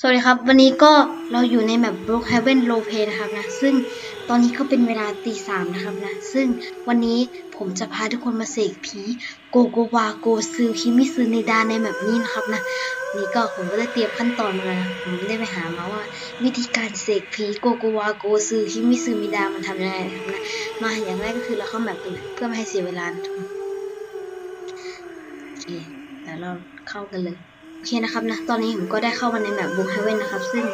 สวัสดีครับ วันนี้ก็เราอยู่ในแมป Brookhaven Roleplay นะครับนะ ซึ่งตอนนี้ก็เป็นเวลาตีสามนะครับนะ ซึ่งวันนี้ผมจะพาทุกคนมาเสกผีโกโกวาโกซึคิมิซึในดาในแมปนี้นะครับนะ นี่ก็ผมก็ได้เตรียมขั้นตอนมาแล้วผมได้ไปหามาว่า วิธีการเสกผีโกโกวาโกซึคิมิซึมิดามันทำยังไงนะครับนะ มาอย่างแรกก็คือเราเข้าแมปกันเพื่อไม่ให้เสียเวลานะทุกคนโอเคเดี๋ยวเราเข้ากันเลย เคนะครับนะตอนนี้ผมก็ได้เข้ามาในแมปบูมเฮเว่นนะครับ ซึ่ง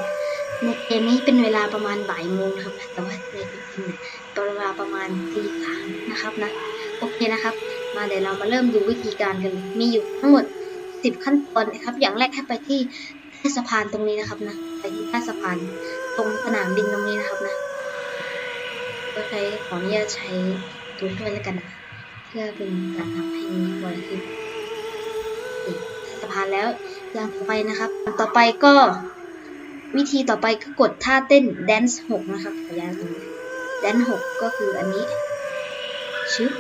ในเกมนี้เป็นเวลาประมาณบ่ายโมงนะครับแต่ว่าในจริงๆเนี่ยเป็นเวลาประมาณตีสามนะครับนะโอเคนะครับ มาเดี๋ยวเรามาเริ่มดูวิธีการกัน มีอยู่ทั้งหมดสิบขั้นตอนนะครับ อย่างแรกให้ไปที่ใต้สะพานตรงนี้นะครับนะไปที่ใต้สะพานตรงสนามบินตรงนี้นะครับนะก็ใช้ขออนุญาตใช้ตัวช่วยแล้วกันนะเพื่อเป็นการทำให้ไวขึ้นสะพานแล้ว อย่างต่อไปนะครับ ต่อไปก็วิธีต่อไปก็กดท่าเต้น dance 6 นะครับขออนุญาตตรงนี้ dance 6 ก็คืออันนี้ชึบ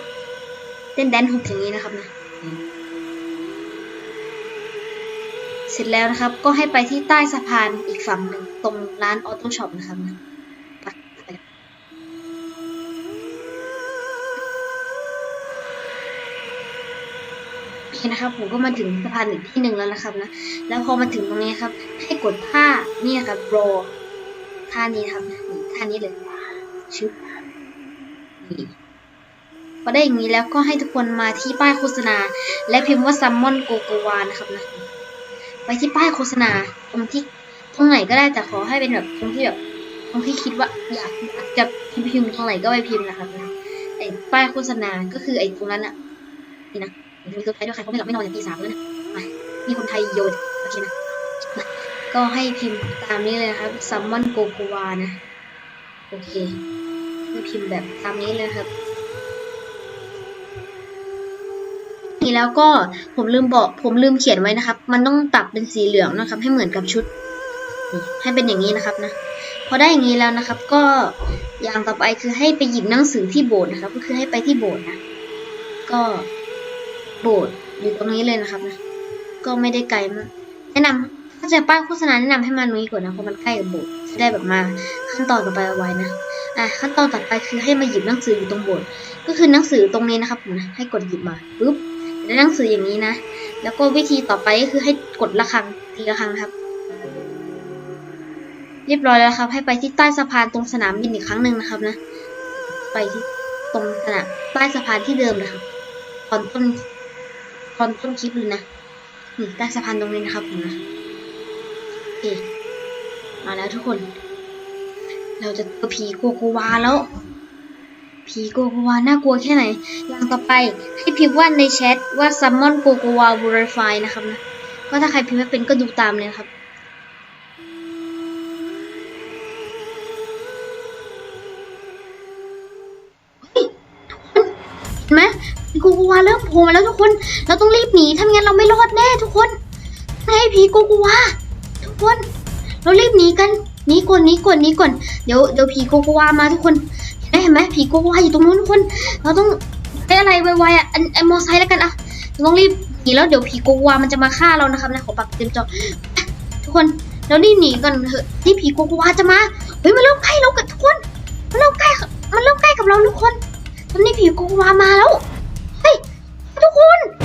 เต้น dance 6 อย่างนี้นะครับนะนี่เสร็จแล้วนะครับก็ให้ไปที่ใต้สะพานอีกฝั่งหนึ่งตรงร้านออโต้ช็อปนะครับนะ เคนะครับผมก็มาถึงสะพานอีกที่หนึ่งแล้วนะครับนะแล้วพอมาถึงตรงนี้ครับ ให้กดท่านี่นะครับรอท่านี้ครับท่านี้เลยชึบนี่พอได้อย่างนี้แล้วก็ให้ทุกคนมาที่ป้ายโฆษณา และพิมพ์ว่าซัมมอนโกโกวานะครับนะไปที่ป้ายโฆษณาตรงที่ตรงไหนก็ได้แต่ขอให้เป็นแบบตรงที่แบบตรงที่คิดว่าอยากอยากจะพิมพ์พิมพ์ตรงไหนก็ไปพิมพ์นะครับนะไอ้ป้ายโฆษณาก็คือไอ้ตรงนั้นอะนี่นะ เดี๋ยวมีเซอร์ไพรส์ด้วยใครเขาไม่หลับไม่นอนอย่างตีสามแล้วนะมามีคนไทยโยนโอเคนะ ก็ให้พิมพ์ตามนี้เลยนะครับซัมมอนโกโกวานะ โอเคให้พิมพ์แบบตามนี้เลยครับนี่แล้วก็ผมลืมบอก ผมลืมเขียนไว้นะครับ มันต้องปรับเป็นสีเหลืองนะครับ ให้เหมือนกับชุด ให้เป็นอย่างนี้นะครับนะพอได้อย่างนี้แล้วนะครับ ก็อย่างต่อไปคือให้ไปหยิบหนังสือที่โบสถ์นะครับ ก็คือให้ไปที่โบสถ์นะ ก็ โบสถ์อยู่ตรงนี้เลยนะครับนะ ก็ไม่ได้ไกลมากแนะนำถ้าจะป้ายโฆษณาแนะนำให้มาตรงนี้ก่อนนะเพราะมันใกล้กับโบสถ์จะได้แบบมาขั้นตอนต่อไปเอาไว้นะอะขั้นตอนต่อไปคือให้มาหยิบหนังสืออยู่ตรงโบสถ์ก็คือหนังสือตรงนี้นะครับผมนะให้กดหยิบมาปุ๊บได้หนังสืออย่างนี้นะ แล้วก็วิธีต่อไปก็คือให้กดระฆังทีละครังครับ เรียบร้อยแล้วครับ ให้ไปที่ใต้สะพานตรงสนามบินอีกครั้งหนึ่งนะครับนะ ไปที่ตรงสนามใต้สะพานที่เดิมนะครับตอนต้น อนต้นคลิปเลยนะนี่ใต้สะพานตรงนี้นะครับผมนะโอเคมาแล้วทุกคน เราจะเจอผีโกโกวาแล้ว ผีโกโกวาน่ากลัวแค่ไหน อย่างต่อไปให้พิมพ์ว่าในแชทว่า summon โกโกวา verify นะครับนะ ก็ถ้าใครพิมพ์ไม่เป็นก็ดูตามเลยครับเห็นไหม ผีโกโกวาเริ่มโผล่มาแล้วทุกคน เราต้องรีบหนีถ้าไม่งั้นเราไม่รอดแน่ทุกคนให้ผีโกโกวาทุกคน เรารีบหนีกันหนีก่อนหนีก่อนหนีก่อนเดี๋ยวเดี๋ยวผีโกโกวามาทุกคนเห็นไหมเห็นไหมผีโกโกวาอยู่ตรงนู้นทุกคน เราต้องใช้อะไรไวๆอะอันไอมอไซค์แล้วกันอะเราต้องรีบหนีแล้วเดี๋ยวผีโกโกวามันจะมาฆ่าเรานะครับนะขอปักเต็มจอทุกคนเรารีบหนีกันเถอะที่ผีโกโกวาจะมาเฮ้ยมันเริ่มใกล้เรากับทุกคนมันเริ่มใกล้มันเริ่มใกล้กับเราทุกคนตอนนี้ผีโกโกวามาแล้ว คุณ